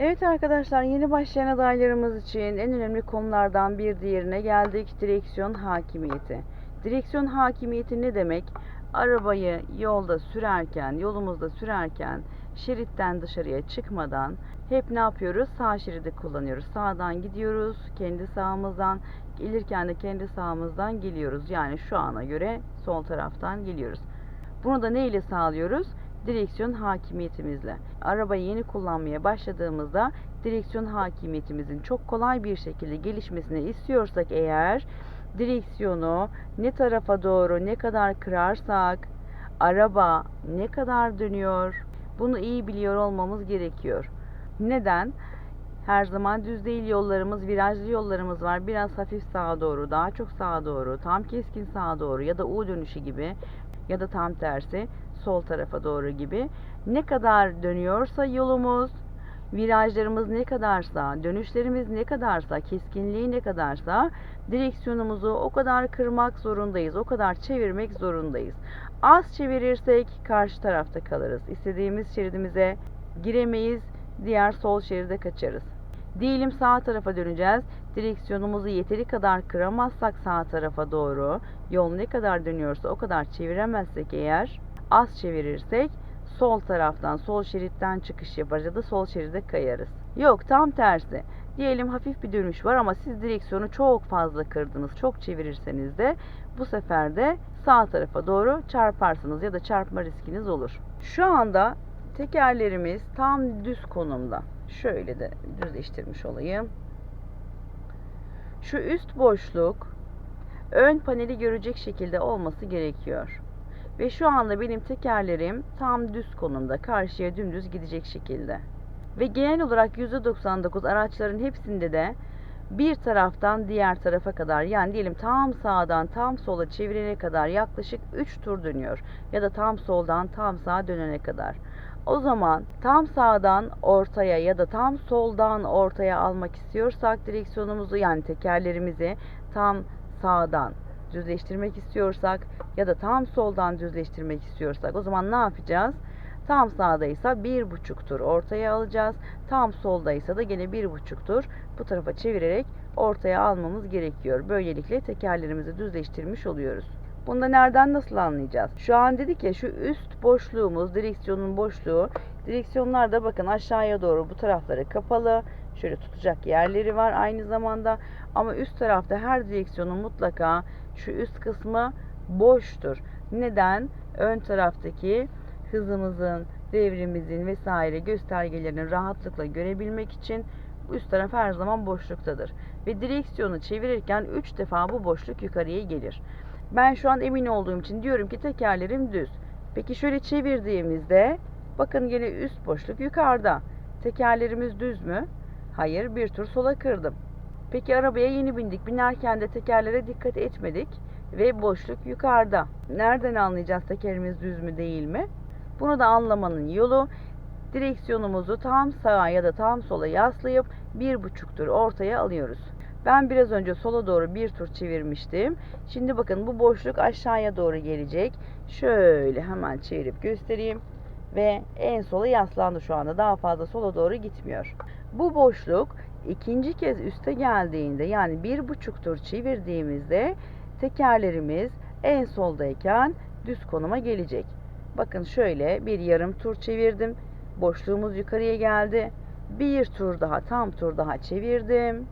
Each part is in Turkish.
Evet arkadaşlar yeni başlayan adaylarımız için en önemli konulardan bir diğerine geldik. Direksiyon hakimiyeti. Direksiyon hakimiyeti ne demek? Arabayı yolda sürerken, yolumuzda sürerken şeritten dışarıya çıkmadan hep ne yapıyoruz? Sağ şeridi kullanıyoruz. Sağdan gidiyoruz, kendi sağımızdan gelirken de kendi sağımızdan geliyoruz. Yani şu ana göre sol taraftan geliyoruz. Bunu da ne ile sağlıyoruz? Direksiyon hakimiyetimizle. Arabayı yeni kullanmaya başladığımızda direksiyon hakimiyetimizin çok kolay bir şekilde gelişmesini istiyorsak eğer direksiyonu ne tarafa doğru ne kadar kırarsak araba ne kadar dönüyor bunu iyi biliyor olmamız gerekiyor. Neden? Her zaman düz değil yollarımız, virajlı yollarımız var. Biraz hafif sağa doğru, daha çok sağa doğru, tam keskin sağa doğru ya da U dönüşü gibi ya da tam tersi sol tarafa doğru gibi. Ne kadar dönüyorsa yolumuz, virajlarımız ne kadarsa, dönüşlerimiz ne kadarsa, keskinliği ne kadarsa direksiyonumuzu o kadar kırmak zorundayız, o kadar çevirmek zorundayız. Az çevirirsek karşı tarafta kalırız. İstediğimiz şeridimize giremeyiz, diğer sol şeride kaçarız. Diyelim sağ tarafa döneceğiz. Direksiyonumuzu yeteri kadar kıramazsak sağ tarafa doğru, yol ne kadar dönüyorsa o kadar çeviremezsek eğer, az çevirirsek sol taraftan, sol şeritten çıkış yaparız ya da sol şeride kayarız. Yok tam tersi. Diyelim hafif bir dönüş var ama siz direksiyonu çok fazla kırdınız. Çok çevirirseniz de bu sefer de sağ tarafa doğru çarparsınız ya da çarpma riskiniz olur. Şu anda tekerlerimiz tam düz konumda. Şöyle de düzleştirmiş olayım. Şu üst boşluk ön paneli görecek şekilde olması gerekiyor. Ve şu anda benim tekerlerim tam düz konumda, karşıya dümdüz gidecek şekilde. Ve genel olarak %99 araçların hepsinde de bir taraftan diğer tarafa kadar yani diyelim tam sağdan tam sola çevirene kadar yaklaşık 3 tur dönüyor. Ya da tam soldan tam sağa dönene kadar. O zaman tam sağdan ortaya ya da tam soldan ortaya almak istiyorsak direksiyonumuzu yani tekerlerimizi tam sağdan düzleştirmek istiyorsak ya da tam soldan düzleştirmek istiyorsak o zaman ne yapacağız? Tam sağdaysa bir buçuk tur ortaya alacağız. Tam soldaysa da gene bir buçuk tur bu tarafa çevirerek ortaya almamız gerekiyor. Böylelikle tekerlerimizi düzleştirmiş oluyoruz. Bunu da nereden nasıl anlayacağız? Şu an dedik ya şu üst boşluğumuz, direksiyonun boşluğu. Direksiyonlar da bakın aşağıya doğru bu tarafları kapalı. Şöyle tutacak yerleri var aynı zamanda. Ama üst tarafta her direksiyonun mutlaka şu üst kısmı boştur. Neden? Ön taraftaki hızımızın, devrimizin vesaire göstergelerini rahatlıkla görebilmek için üst taraf her zaman boşluktadır. Ve direksiyonu çevirirken 3 defa bu boşluk yukarıya gelir. Ben şu an emin olduğum için diyorum ki tekerlerim düz. Peki şöyle çevirdiğimizde bakın yine üst boşluk yukarıda. Tekerlerimiz düz mü? Hayır bir tur sola kırdım. Peki arabaya yeni bindik. Binerken de tekerlere dikkat etmedik ve boşluk yukarıda. Nereden anlayacağız tekerimiz düz mü değil mi? Bunu da anlamanın yolu direksiyonumuzu tam sağa ya da tam sola yaslayıp bir buçuk tur ortaya alıyoruz. Ben biraz önce sola doğru bir tur çevirmiştim. Şimdi bakın bu boşluk aşağıya doğru gelecek. Şöyle hemen çevirip göstereyim. Ve en sola yaslandı şu anda. Daha fazla sola doğru gitmiyor. Bu boşluk ikinci kez üste geldiğinde yani bir buçuk tur çevirdiğimizde tekerlerimiz en soldayken düz konuma gelecek. Bakın şöyle bir yarım tur çevirdim. Boşluğumuz yukarıya geldi. Bir tur daha tam tur daha çevirdim.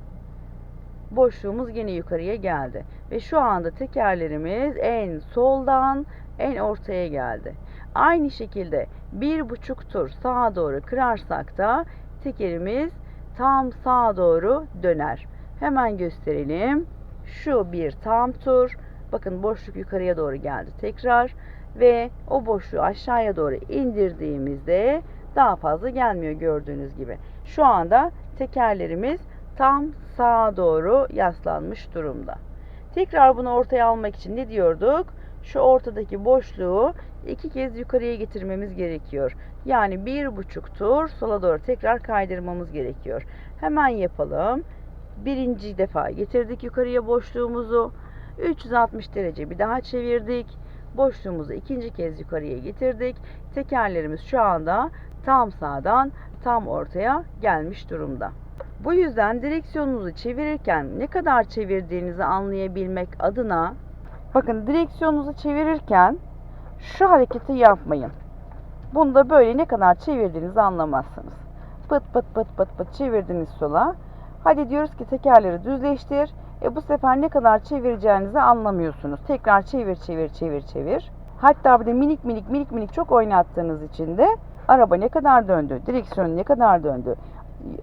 Boşluğumuz yine yukarıya geldi. Ve şu anda tekerlerimiz en soldan en ortaya geldi. Aynı şekilde bir buçuk tur sağa doğru kırarsak da tekerimiz tam sağa doğru döner. Hemen gösterelim. Şu bir tam tur. Bakın boşluk yukarıya doğru geldi tekrar ve o boşluğu aşağıya doğru indirdiğimizde daha fazla gelmiyor gördüğünüz gibi. Şu anda tekerlerimiz tam sağa doğru yaslanmış durumda. Tekrar bunu ortaya almak için ne diyorduk? Şu ortadaki boşluğu iki kez yukarıya getirmemiz gerekiyor. Yani bir buçuk tur sola doğru tekrar kaydırmamız gerekiyor. Hemen yapalım. Birinci defa getirdik yukarıya boşluğumuzu. 360 derece bir daha çevirdik. Boşluğumuzu ikinci kez yukarıya getirdik. Tekerlerimiz şu anda tam sağdan tam ortaya gelmiş durumda. Bu yüzden direksiyonunuzu çevirirken ne kadar çevirdiğinizi anlayabilmek adına bakın direksiyonunuzu çevirirken şu hareketi yapmayın. Bunda böyle ne kadar çevirdiğinizi anlamazsınız. Pıt pıt pıt pıt pıt çevirdiniz sola. Hadi diyoruz ki tekerleri düzleştir. E bu sefer ne kadar çevireceğinizi anlamıyorsunuz. Tekrar çevir çevir çevir çevir. Hatta bir de minik minik minik minik çok oynattığınız için de araba ne kadar döndü, direksiyon ne kadar döndü,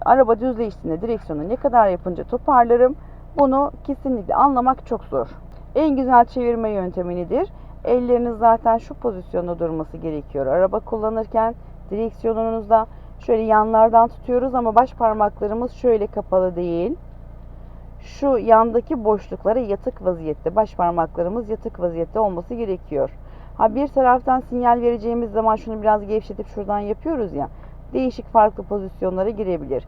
araba düzleştiğinde direksiyonu ne kadar yapınca toparlarım. Bunu kesinlikle anlamak çok zor. En güzel çevirme yöntemi nedir? Elleriniz zaten şu pozisyonda durması gerekiyor. Araba kullanırken direksiyonunuzda şöyle yanlardan tutuyoruz ama baş parmaklarımız şöyle kapalı değil. Şu yandaki boşluklara yatık vaziyette, baş parmaklarımız yatık vaziyette olması gerekiyor. Ha bir taraftan sinyal vereceğimiz zaman şunu biraz gevşetip şuradan yapıyoruz ya. Değişik farklı pozisyonlara girebilir.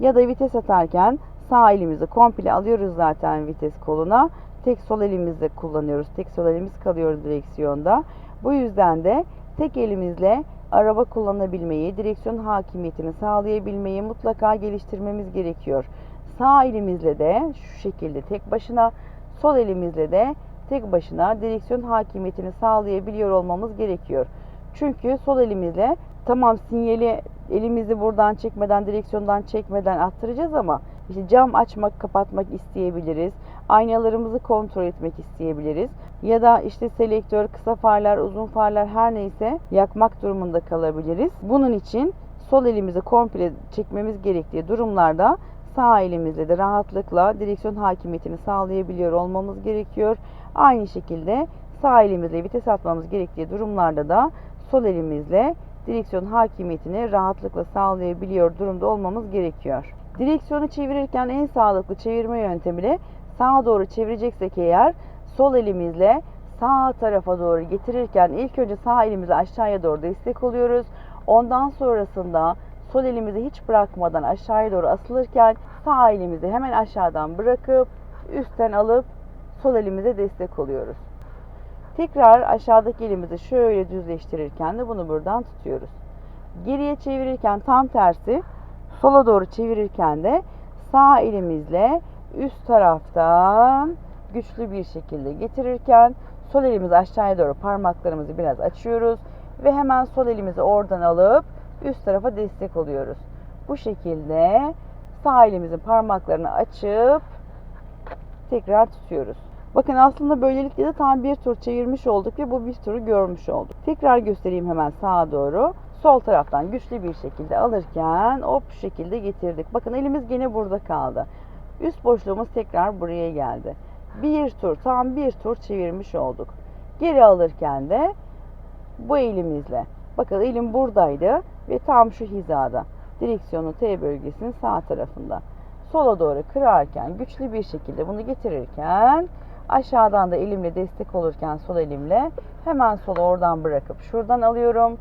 Ya da vites atarken sağ elimizi komple alıyoruz zaten vites koluna. Tek sol elimizle kullanıyoruz. Tek sol elimiz kalıyor direksiyonda. Bu yüzden de tek elimizle araba kullanabilmeyi, direksiyon hakimiyetini sağlayabilmeyi mutlaka geliştirmemiz gerekiyor. Sağ elimizle de şu şekilde tek başına, sol elimizle de tek başına direksiyon hakimiyetini sağlayabiliyor olmamız gerekiyor. Çünkü sol elimizle tamam sinyali elimizi buradan çekmeden, direksiyondan çekmeden attıracağız ama işte cam açmak, kapatmak isteyebiliriz. Aynalarımızı kontrol etmek isteyebiliriz. Ya da işte selektör, kısa farlar, uzun farlar her neyse yakmak durumunda kalabiliriz. Bunun için sol elimizi komple çekmemiz gerektiği durumlarda sağ elimizle de rahatlıkla direksiyon hakimiyetini sağlayabiliyor olmamız gerekiyor. Aynı şekilde sağ elimizle vites atmamız gerektiği durumlarda da sol elimizle direksiyon hakimiyetini rahatlıkla sağlayabiliyor durumda olmamız gerekiyor. Direksiyonu çevirirken en sağlıklı çevirme yöntemi de sağa doğru çevireceksek eğer sol elimizle sağ tarafa doğru getirirken ilk önce sağ elimizi aşağıya doğru destek oluyoruz. Ondan sonrasında sol elimizi hiç bırakmadan aşağıya doğru asılırken sağ elimizi hemen aşağıdan bırakıp üstten alıp sol elimize destek oluyoruz. Tekrar aşağıdaki elimizi şöyle düzleştirirken de bunu buradan tutuyoruz. Geriye çevirirken tam tersi, sola doğru çevirirken de sağ elimizle üst taraftan güçlü bir şekilde getirirken sol elimizi aşağıya doğru parmaklarımızı biraz açıyoruz ve hemen sol elimizi oradan alıp üst tarafa destek oluyoruz. Bu şekilde sağ elimizin parmaklarını açıp tekrar tutuyoruz. Bakın aslında böylelikle de tam bir tur çevirmiş olduk ve bu bir turu görmüş olduk. Tekrar göstereyim hemen sağa doğru. Sol taraftan güçlü bir şekilde alırken hop şu şekilde getirdik. Bakın elimiz gene burada kaldı. Üst boşluğumuz tekrar buraya geldi. Bir tur tam bir tur çevirmiş olduk. Geri alırken de bu elimizle. Bakın elim buradaydı ve tam şu hizada. Direksiyonun T bölgesinin sağ tarafında. Sola doğru kırarken güçlü bir şekilde bunu getirirken aşağıdan da elimle destek olurken sol elimle hemen sola oradan bırakıp şuradan alıyorum.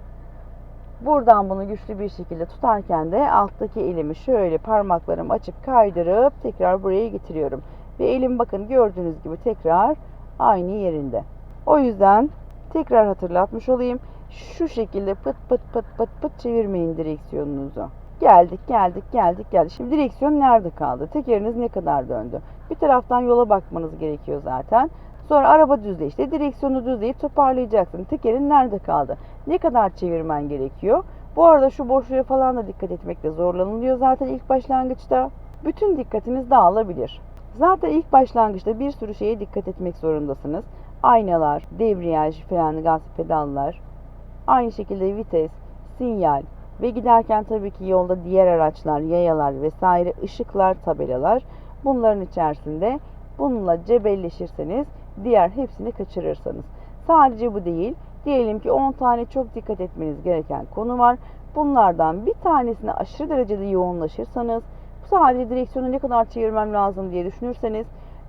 Buradan bunu güçlü bir şekilde tutarken de alttaki elimi şöyle parmaklarımı açıp kaydırıp tekrar buraya getiriyorum. Ve elim bakın gördüğünüz gibi tekrar aynı yerinde. O yüzden tekrar hatırlatmış olayım. Şu şekilde pıt pıt pıt pıt pıt çevirmeyin direksiyonunuzu. Geldik geldik geldik geldik. Şimdi direksiyon nerede kaldı? Tekeriniz ne kadar döndü? Bir taraftan yola bakmanız gerekiyor zaten. Sonra araba düzleşti. Direksiyonu düzleyip toparlayacaksın. Tekerin nerede kaldı? Ne kadar çevirmen gerekiyor? Bu arada şu boşluğa falan da dikkat etmekte zorlanılıyor zaten ilk başlangıçta. Bütün dikkatiniz dağılabilir. Zaten ilk başlangıçta bir sürü şeye dikkat etmek zorundasınız. Aynalar, debriyaj, fren, gaz pedallar, aynı şekilde vites, sinyal ve giderken tabii ki yolda diğer araçlar, yayalar vesaire, ışıklar, tabelalar bunların içerisinde bununla cebelleşirseniz diğer hepsini kaçırırsanız. Sadece bu değil. Diyelim ki 10 tane çok dikkat etmeniz gereken konu var. Bunlardan bir tanesine aşırı derecede yoğunlaşırsanız sadece direksiyonu ne kadar çevirmem lazım diye düşünürseniz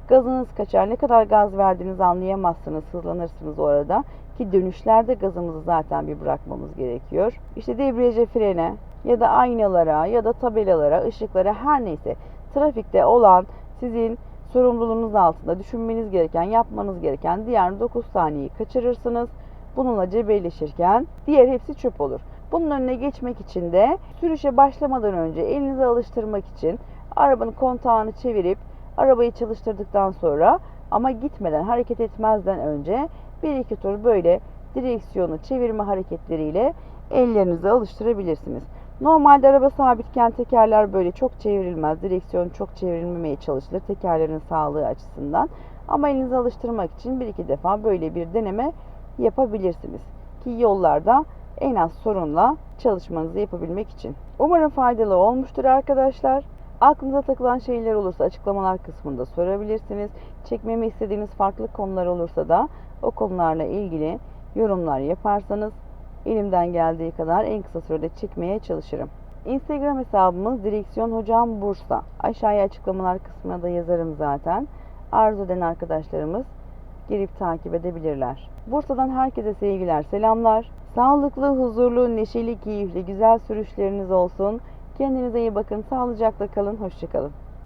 gazınız kaçar. Ne kadar gaz verdiğinizi anlayamazsınız. Hızlanırsınız orada. Ki dönüşlerde gazımızı zaten bir bırakmamız gerekiyor. İşte debriyaja frene ya da aynalara ya da tabelalara, ışıklara her neyse trafikte olan sizin sorumluluğunuz altında düşünmeniz gereken, yapmanız gereken diğer 9 saniyeyi kaçırırsınız. Bununla cebelleşirken diğer hepsi çöp olur. Bunun önüne geçmek için de sürüşe başlamadan önce elinizi alıştırmak için arabanın kontağını çevirip arabayı çalıştırdıktan sonra ama gitmeden hareket etmezden önce bir iki tur böyle direksiyonu çevirme hareketleriyle ellerinizi alıştırabilirsiniz. Normalde araba sabitken tekerler böyle çok çevrilmez. Direksiyon çok çevrilmemeye çalışılır tekerlerin sağlığı açısından. Ama elinizi alıştırmak için bir iki defa böyle bir deneme yapabilirsiniz. Ki yollarda en az sorunla çalışmanızı yapabilmek için. Umarım faydalı olmuştur arkadaşlar. Aklınıza takılan şeyler olursa açıklamalar kısmında sorabilirsiniz. Çekmemi istediğiniz farklı konular olursa da o konularla ilgili yorumlar yaparsanız elimden geldiği kadar en kısa sürede çekmeye çalışırım. Instagram hesabımız Direksiyon Hocam Bursa. Aşağıya açıklamalar kısmına da yazarım zaten. Arzu eden arkadaşlarımız girip takip edebilirler. Bursa'dan herkese sevgiler, selamlar. Sağlıklı, huzurlu, neşeli, keyifli, güzel sürüşleriniz olsun. Kendinize iyi bakın, sağlıcakla kalın, hoşçakalın.